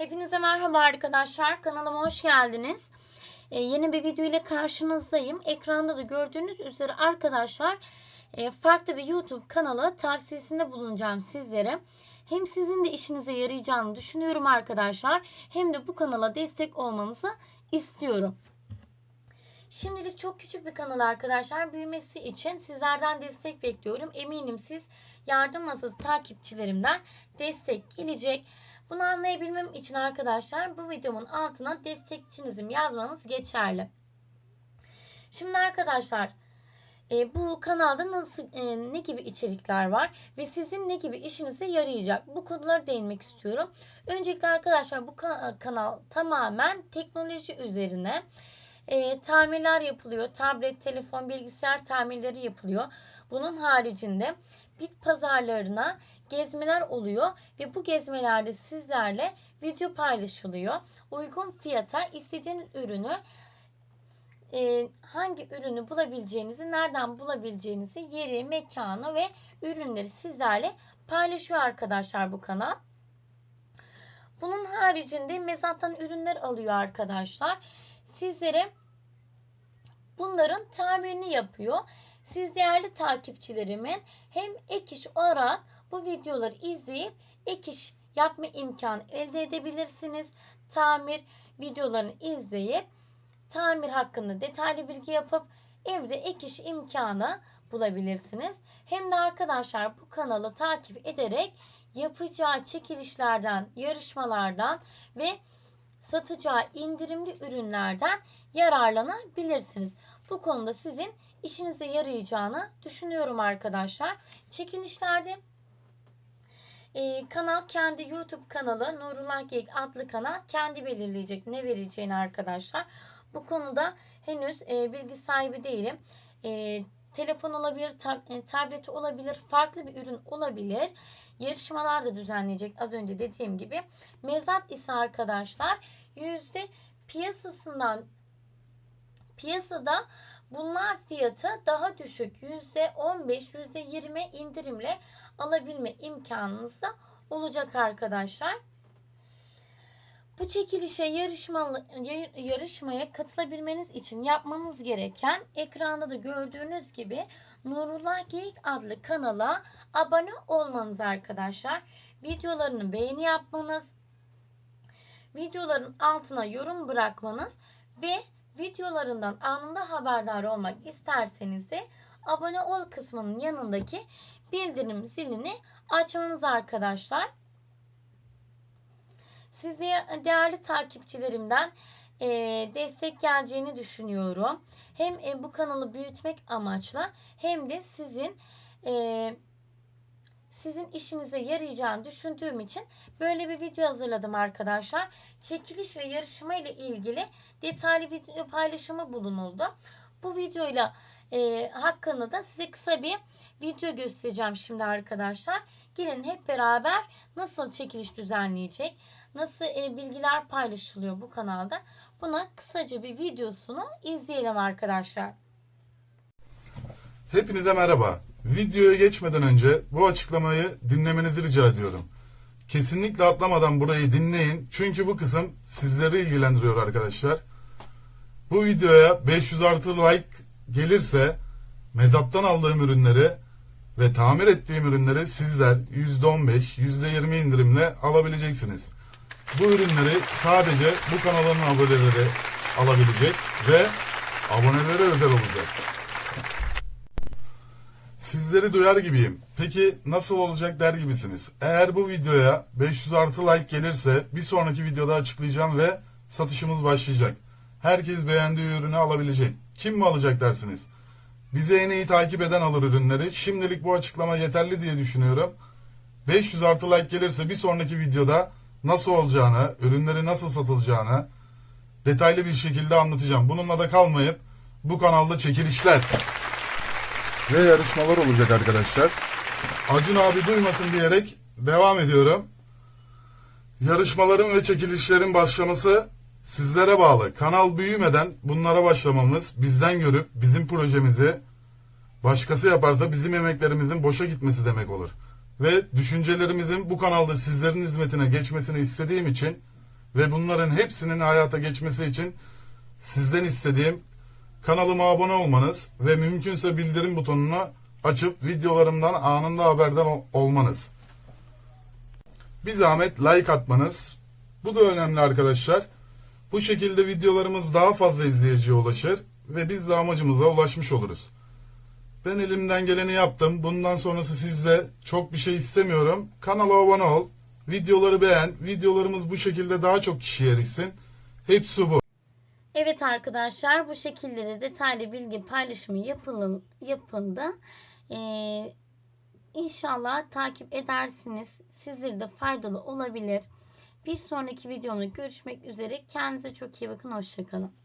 Hepinize merhaba arkadaşlar. Kanalıma hoş geldiniz. Ee, yeni bir video ile karşınızdayım. Ekranda da gördüğünüz üzere arkadaşlar e, farklı bir YouTube kanalı tavsiyesinde bulunacağım sizlere. Hem sizin de işinize yarayacağını düşünüyorum arkadaşlar. Hem de bu kanala destek olmanızı istiyorum. Şimdilik çok küçük bir kanal arkadaşlar. Büyümesi için sizlerden destek bekliyorum. Eminim siz yardım masası takipçilerimden destek gelecek. Bunu anlayabilmem için arkadaşlar bu videomun altına destekçinizim yazmanız geçerli. Şimdi arkadaşlar e, bu kanalda nasıl e, ne gibi içerikler var ve sizin ne gibi işinize yarayacak bu konulara değinmek istiyorum. Öncelikle arkadaşlar bu ka- kanal tamamen teknoloji üzerine e, tamirler yapılıyor. Tablet, telefon, bilgisayar tamirleri yapılıyor. Bunun haricinde bit pazarlarına gezmeler oluyor ve bu gezmelerde sizlerle video paylaşılıyor. Uygun fiyata istediğiniz ürünü e, hangi ürünü bulabileceğinizi, nereden bulabileceğinizi, yeri, mekanı ve ürünleri sizlerle paylaşıyor arkadaşlar bu kanal. Bunun haricinde mezattan ürünler alıyor arkadaşlar. Sizlere bunların tamirini yapıyor. Siz değerli takipçilerimin hem ek iş olarak bu videoları izleyip ek iş yapma imkanı elde edebilirsiniz. Tamir videolarını izleyip tamir hakkında detaylı bilgi yapıp evde ek iş imkanı bulabilirsiniz. Hem de arkadaşlar bu kanalı takip ederek yapacağı çekilişlerden, yarışmalardan ve satacağı indirimli ürünlerden yararlanabilirsiniz. Bu konuda sizin işinize yarayacağını düşünüyorum arkadaşlar. Çekilişlerde e, kanal kendi YouTube kanalı Nurullah Geyik adlı kanal kendi belirleyecek ne vereceğini arkadaşlar. Bu konuda henüz e, bilgi sahibi değilim. E, telefon olabilir, tab- e, tablet olabilir, farklı bir ürün olabilir. Yarışmalar da düzenleyecek az önce dediğim gibi. Mezat ise arkadaşlar yüzde piyasasından piyasada bunlar fiyatı daha düşük yüzde 15 yüzde 20 indirimle alabilme imkanınız da olacak arkadaşlar. Bu çekilişe yarışmalı, yar- yarışmaya katılabilmeniz için yapmanız gereken ekranda da gördüğünüz gibi Nurullah Geyik adlı kanala abone olmanız arkadaşlar. Videolarını beğeni yapmanız, videoların altına yorum bırakmanız ve videolarından anında haberdar olmak isterseniz de abone ol kısmının yanındaki bildirim zilini açmanız arkadaşlar. Size değerli takipçilerimden e, destek geleceğini düşünüyorum. Hem e, bu kanalı büyütmek amaçla hem de sizin e, sizin işinize yarayacağını düşündüğüm için böyle bir video hazırladım arkadaşlar. Çekiliş ve yarışma ile ilgili detaylı video paylaşımı bulunuldu. Bu videoyla e, hakkında da size kısa bir video göstereceğim şimdi arkadaşlar. Gelin hep beraber nasıl çekiliş düzenleyecek, nasıl e, bilgiler paylaşılıyor bu kanalda. Buna kısaca bir videosunu izleyelim arkadaşlar. Hepinize merhaba. Videoya geçmeden önce bu açıklamayı dinlemenizi rica ediyorum. Kesinlikle atlamadan burayı dinleyin. Çünkü bu kısım sizleri ilgilendiriyor arkadaşlar. Bu videoya 500 artı like gelirse mezattan aldığım ürünleri ve tamir ettiğim ürünleri sizler %15, %20 indirimle alabileceksiniz. Bu ürünleri sadece bu kanalın aboneleri alabilecek ve abonelere özel olacak. Sizleri duyar gibiyim. Peki nasıl olacak der gibisiniz. Eğer bu videoya 500 artı like gelirse bir sonraki videoda açıklayacağım ve satışımız başlayacak. Herkes beğendiği ürünü alabilecek. Kim mi alacak dersiniz? Bizi en iyi takip eden alır ürünleri. Şimdilik bu açıklama yeterli diye düşünüyorum. 500 artı like gelirse bir sonraki videoda nasıl olacağını, ürünleri nasıl satılacağını detaylı bir şekilde anlatacağım. Bununla da kalmayıp bu kanalda çekilişler, ve yarışmalar olacak arkadaşlar. Acun abi duymasın diyerek devam ediyorum. Yarışmaların ve çekilişlerin başlaması sizlere bağlı. Kanal büyümeden bunlara başlamamız, bizden görüp bizim projemizi başkası yaparsa bizim emeklerimizin boşa gitmesi demek olur. Ve düşüncelerimizin bu kanalda sizlerin hizmetine geçmesini istediğim için ve bunların hepsinin hayata geçmesi için sizden istediğim kanalıma abone olmanız ve mümkünse bildirim butonunu açıp videolarımdan anında haberdar ol- olmanız. Bir zahmet like atmanız. Bu da önemli arkadaşlar. Bu şekilde videolarımız daha fazla izleyiciye ulaşır ve biz de amacımıza ulaşmış oluruz. Ben elimden geleni yaptım. Bundan sonrası sizde çok bir şey istemiyorum. Kanala abone ol. Videoları beğen. Videolarımız bu şekilde daha çok kişiye erişsin. Hepsi bu. Evet arkadaşlar bu şekilde de detaylı bilgi paylaşımı yapılın, yapıldı. Ee, inşallah takip edersiniz. Sizlere de faydalı olabilir. Bir sonraki videomda görüşmek üzere. Kendinize çok iyi bakın. Hoşçakalın.